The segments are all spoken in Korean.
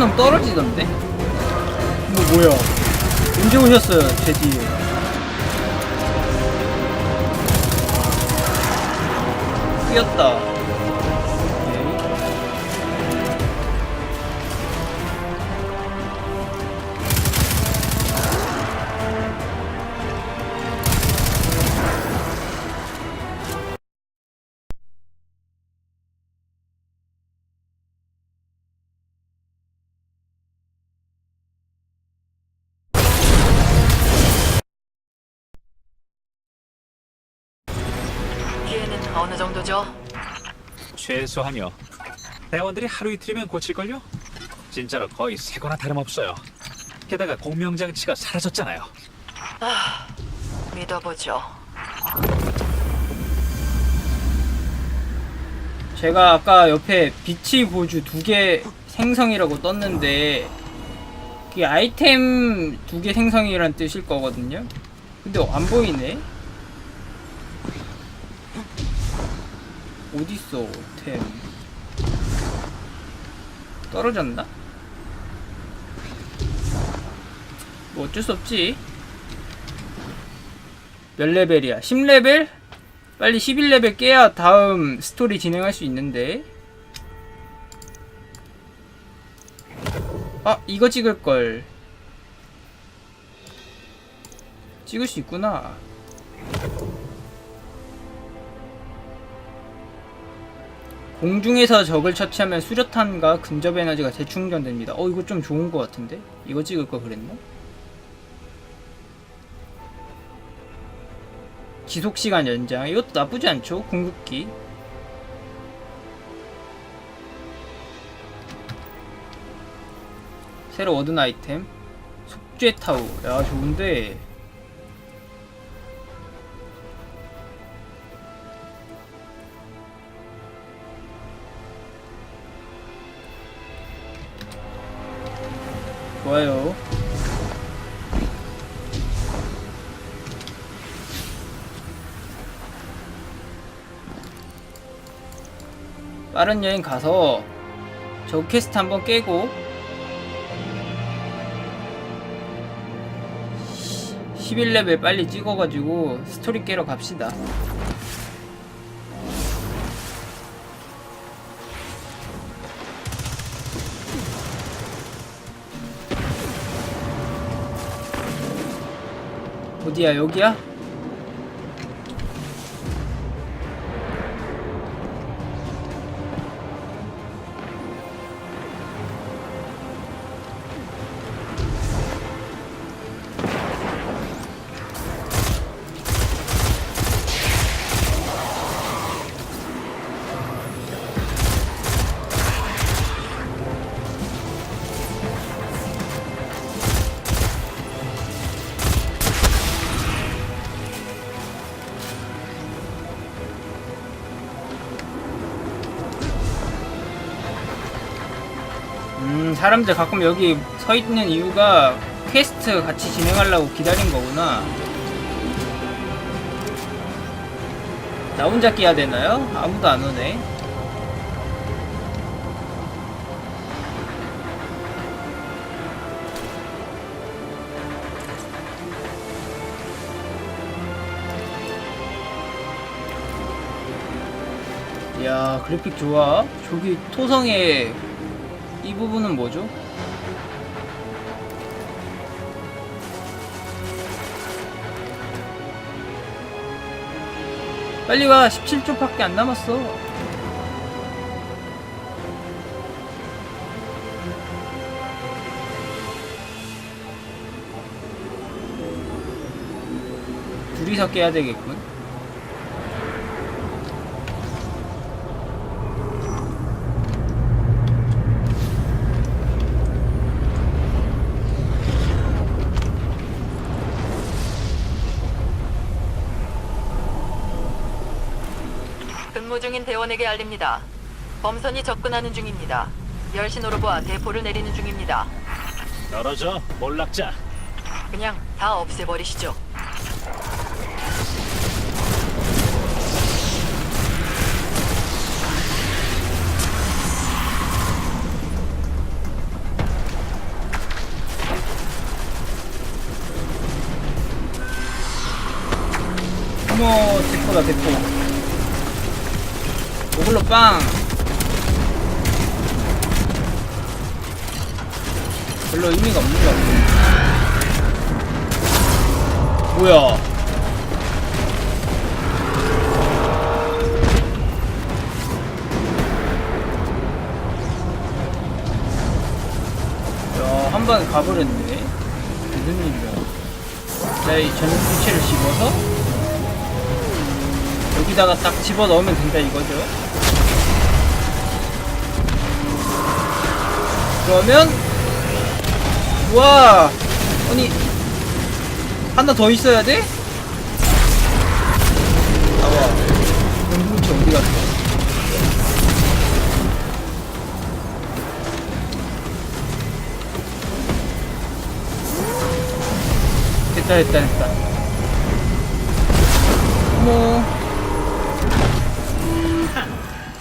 놈 떨어지던데? 이거 뭐야? 언제 오셨어요, 제 뒤에? 뛰었다. 어느 정도죠? 최소한요. 대원들이 하루 이틀이면 고칠걸요? 진짜로 거의 새거나 다름없어요. 게다가 공명장치가 사라졌잖아요. 믿어보죠. 제가 아까 옆에 비치 보주 두 개 생성이라고 떴는데 그게 아이템 두 개 생성이란 뜻일 거거든요. 근데 안 보이네. 어딨어 템 떨어졌나? 뭐 어쩔 수 없지. 몇 레벨이야? 10레벨? 빨리 11레벨 깨야 다음 스토리 진행할 수 있는데 아 이거 찍을걸 찍을 수 있구나 공중에서 적을 처치하면 수류탄과 근접 에너지가 재충전됩니다. 어 이거 좀 좋은 거 같은데? 이거 찍을 걸 그랬나? 지속시간 연장. 이것도 나쁘지 않죠? 궁극기. 새로 얻은 아이템. 속죄 타우 야 좋은데 좋아요 빠른 여행 가서 저 퀘스트 한번 깨고 11레벨 빨리 찍어가지고 스토리 깨러 갑시다. 어디야 여기야? 음, 사람들 가끔 여기 서 있는 이유가 퀘스트 같이 진행하려고 기다린 거구나. 나 혼자 끼야 되나요? 아무도 안 오네. 이야, 그래픽 좋아. 저기 토성의 이 부분은 뭐죠? 빨리 와 17초밖에 안 남았어 둘이서 깨야 되겠군 요원에게 알립니다. 범선이 접근하는 중입니다. 열신호로보아 대포를 내리는 중입니다. 떨어져, 몰락자. 그냥 다 없애버리시죠. 어머, 대포다, 대포. 빵 별로 의미가 없는 것 같아 뭐야 야, 한번 가버렸네. 무슨 일이야. 자, 이 전기체를 집어서 여기다가 딱 집어 넣으면 된다 이거죠. 그러면 와 아니 하나 더 있어야 돼? 나와 전기체 어디 갔어? 됐다 됐다 됐다 어머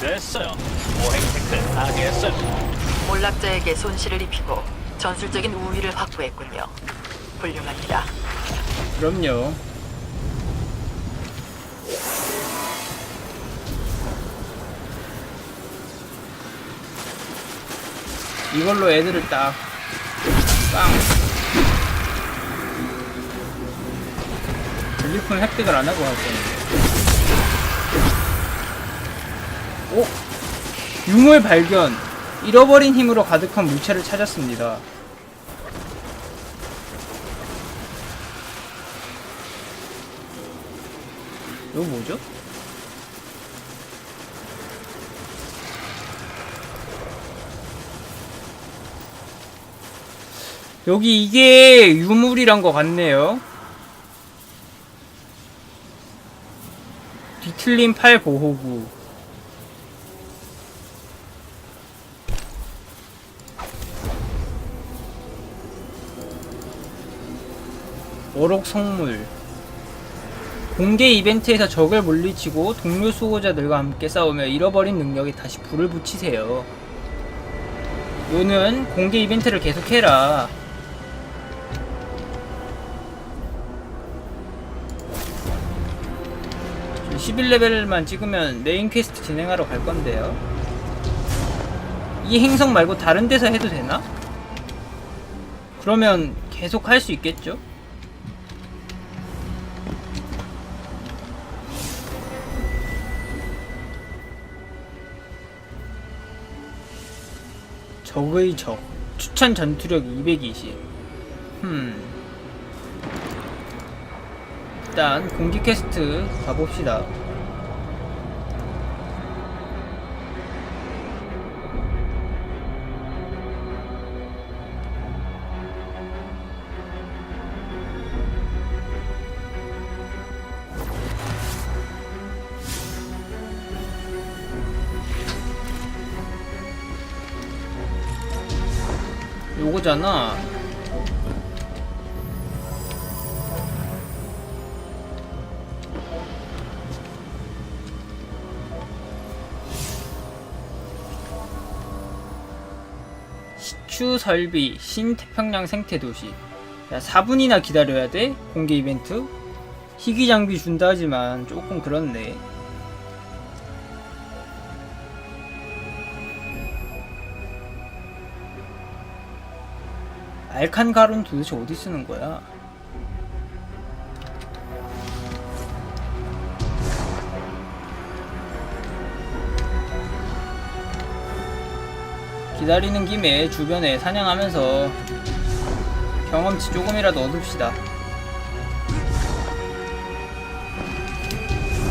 됐어요. 오행 테크를 파괴했어요. 몰락자에게 손실을 입히고 전술적인 우위를 확보했군요. 훌륭합니다. 그럼요 이걸로 애들을 딱 빵. 전리품 획득을 안 하고 할 거는데. 오! 유물 발견! 잃어버린 힘으로 가득한 물체를 찾았습니다. 이거 뭐죠? 여기 이게 유물이란 것 같네요. 뒤틀린 팔 보호구. 어록 성물. 공개 이벤트에서 적을 물리치고 동료 수호자들과 함께 싸우며 잃어버린 능력에 다시 불을 붙이세요. 요는 공개 이벤트를 계속해라. 저 11레벨만 찍으면 메인 퀘스트 진행하러 갈 건데요. 이 행성 말고 다른 데서 해도 되나? 그러면 계속 할 수 있겠죠? 적의 적. 추천 전투력 220 흠. 일단 공기 퀘스트 가봅시다 요거잖아 시추 설비 신태평양 생태도시 야 4분이나 기다려야 돼? 공개 이벤트? 희귀 장비 준다 하지만 조금 그렇네 알칸 가루는 도대체 어디 쓰는 거야? 기다리는 김에 주변에 사냥하면서 경험치 조금이라도 얻읍시다.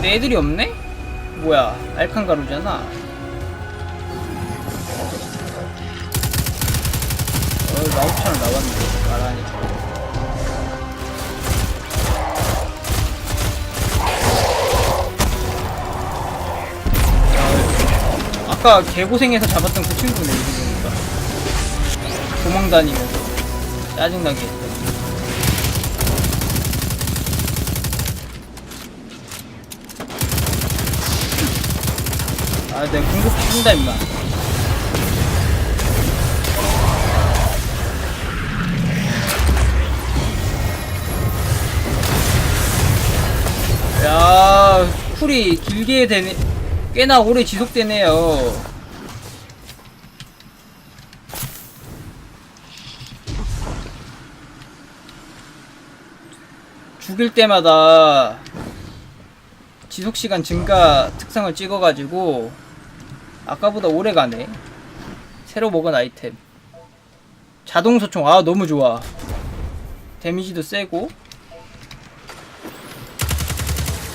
내 애들이 없네? 뭐야, 알칸 가루잖아. 나왔는데. 야, 아까 개고생해서 잡았던 그 친구네, 이거 보니까. 도망다니면서. 짜증나게 했던. 아, 내가 궁극 죽인다, 임마. 쿨이 길게 되네 꽤나 오래 지속되네요. 죽일 때마다 지속시간 증가 특성을 찍어가지고 아까보다 오래 가네. 새로 먹은 아이템. 자동 소총. 아 너무 좋아. 데미지도 세고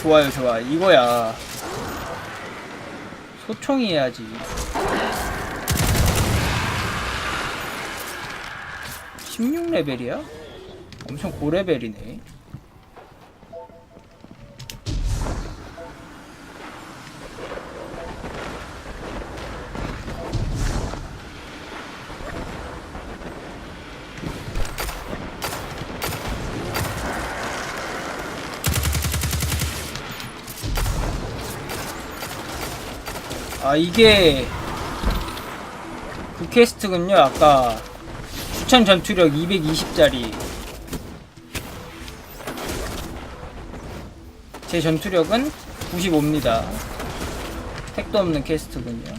좋아요 좋아. 이거야. 소총이 해야지. 16레벨이야? 엄청 고레벨이네 아 이게 그 퀘스트군요. 아까 추천 전투력 220짜리. 제 전투력은 95입니다. 택도 없는 퀘스트군요.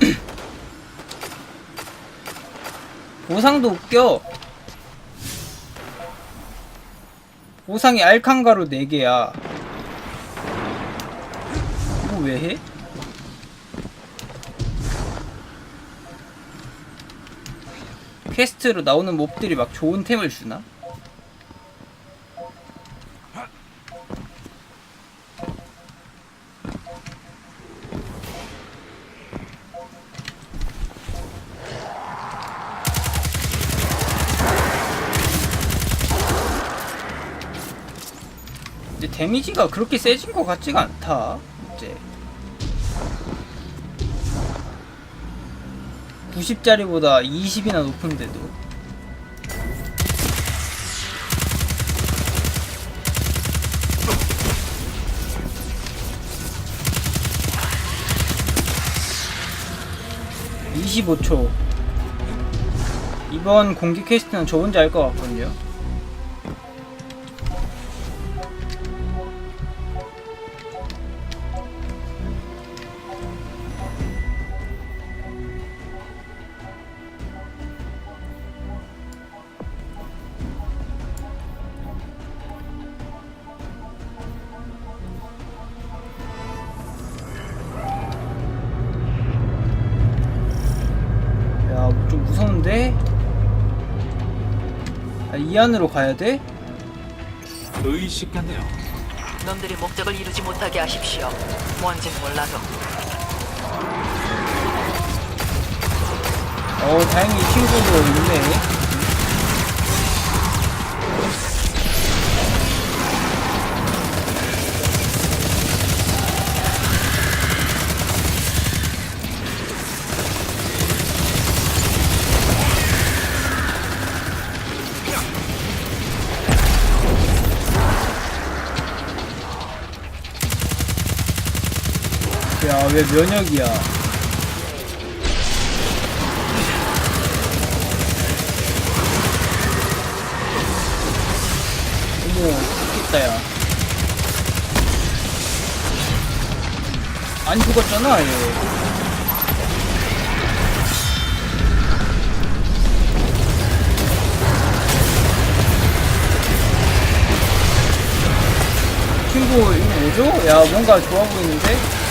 보상도 웃겨. 보상이 알칸가루 4개야 왜 해? 퀘스트로 나오는 몹들이 막 좋은 템을 주나? 데미지가 그렇게 세진 것 같지가 않다. 이제 90짜리보다 20이나 높은데도. (25초) 이번 공기 퀘스트는 저 혼자 할 것 같거든요 이 안으로 가야 돼? 의식 같네요. 놈들이 목적을 이루지 못하게 하십시오. 뭔진 몰라도 어, 다행히 이 친구도 있네. 왜 면역이야? 어머, 죽겠다, 야. 안 죽었잖아, 얘. 친구, 이거 뭐죠? 야, 뭔가 좋아 보이는데?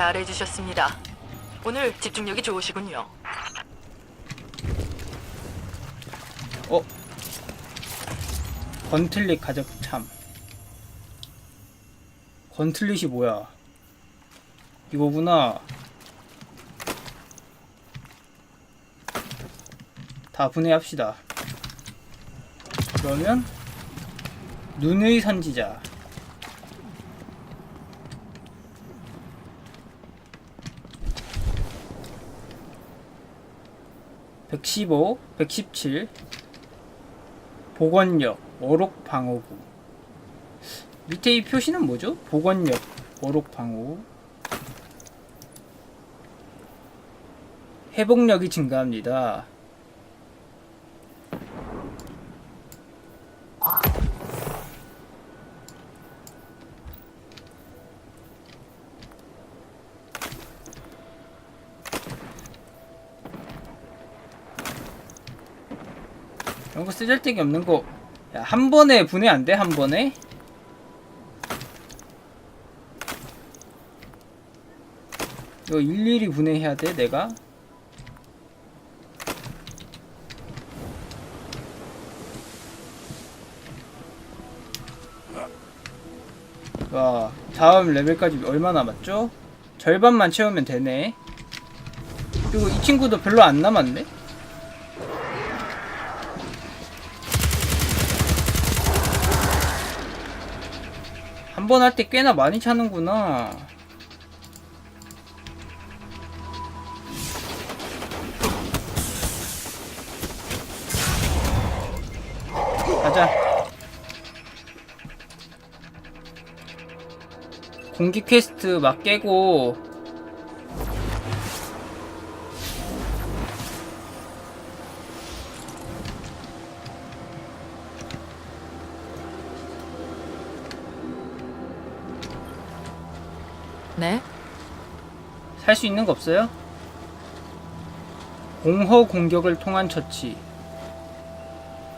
잘해주셨습니다. 오늘 집중력이 좋으시군요. 어? 건틀릿 가적참. 건틀릿이 뭐야? 이거구나. 다 분해합시다. 그러면 눈의 선지자. (115) (117) 복원력 어록 방어구 밑에 이 표시는 뭐죠? 복원력 어록 방어 회복력이 증가합니다. 쓰잘데기 없는 거. 야, 한 번에 분해 안 돼? 한 번에? 이거 일일이 분해해야 돼, 내가? 와, 다음 레벨까지 얼마 남았죠? 절반만 채우면 되네. 그리고 이 친구도 별로 안 남았네? 번 할 때 꽤나 많이 차는구나. 가자. 공기 퀘스트 막 깨고 수 있는 거 없어요? 공허 공격을 통한 처치.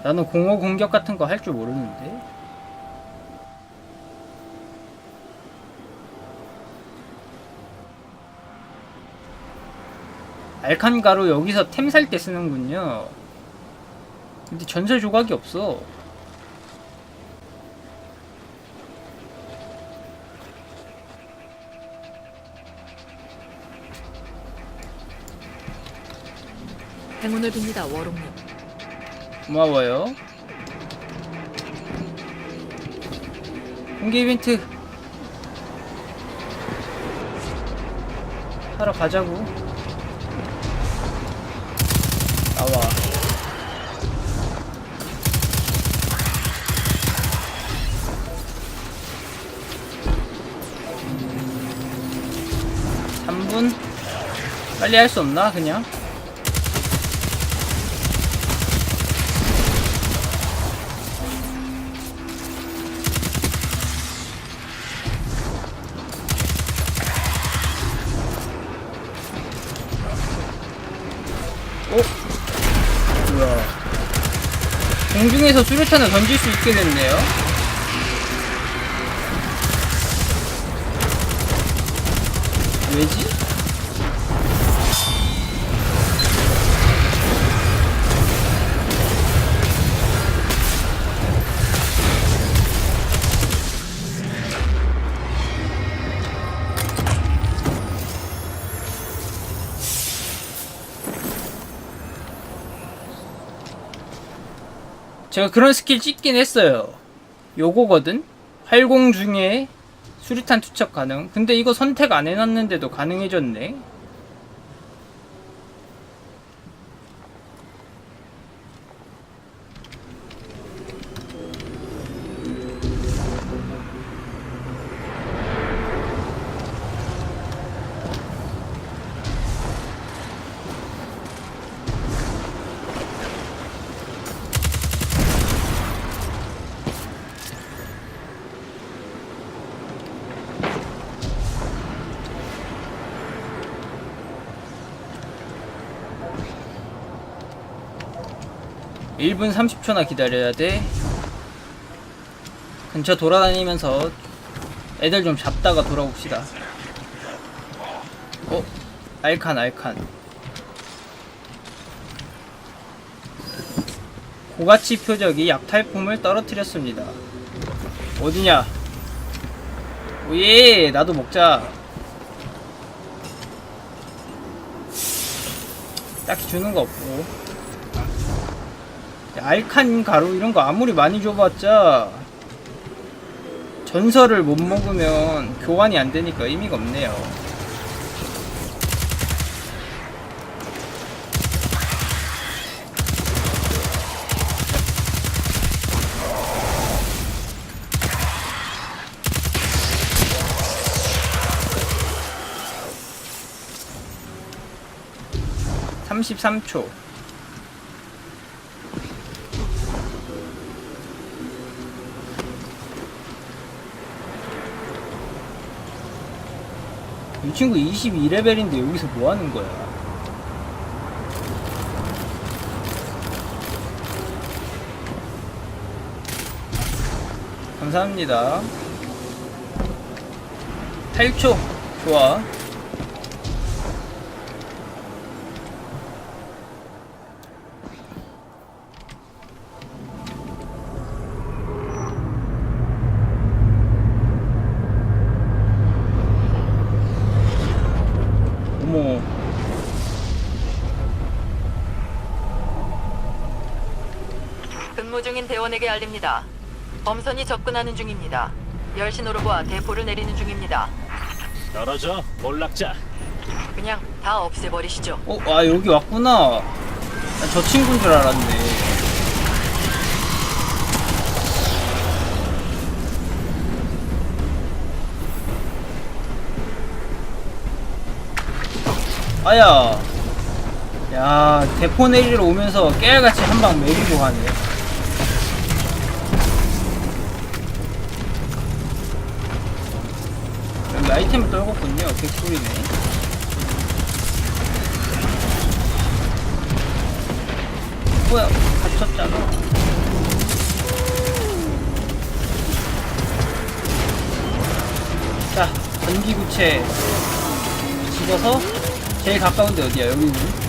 나는 공허 공격 같은 거 할 줄 모르는데. 알칸 가루 여기서 템 살 때 쓰는군요. 근데 전설 조각이 없어. 행운을 빕니다, 워롱님. 고마워요. 공개 이벤트 하러 가자고. 나와. 삼분 빨리 할 수 없나 그냥? 공중에서 수류탄을 던질 수 있게 됐네요. 제가 그런 스킬 찍긴 했어요. 요거거든? 활공 중에 수류탄 투척 가능. 근데 이거 선택 안 해놨는데도 가능해졌네. 일분 30초나 기다려야 돼. 근처 돌아다니면서 애들 좀 잡다가 돌아옵시다. 어? 알칸, 알칸. 고가치 표적이 약탈품을 떨어뜨렸습니다. 어디냐? 오예, 나도 먹자. 딱히 주는 거 없고. 알칸 가루 이런 거 아무리 많이 줘봤자 전설을 못 먹으면 교환이 안 되니까 의미가 없네요. 삼십삼 초 이 친구 22레벨인데 여기서 뭐 하는 거야? 감사합니다. 8초. 좋아. 대원에게 알립니다. 범선이 접근하는 중입니다. 열신오르과 대포를 내리는 중입니다. 떨어져 몰락자. 그냥 다 없애버리시죠. 어, 아, 여기 왔구나. 나저 친구인 줄 알았네. 아야. 야, 대포 내리러 오면서 깨알같이 한 방 매기고 가네. 아이템을 떨궜군요. 개꿀이네. 뭐야 갇혔잖아 자 전기구체 집어서 제일 가까운데 어디야 여기 있니?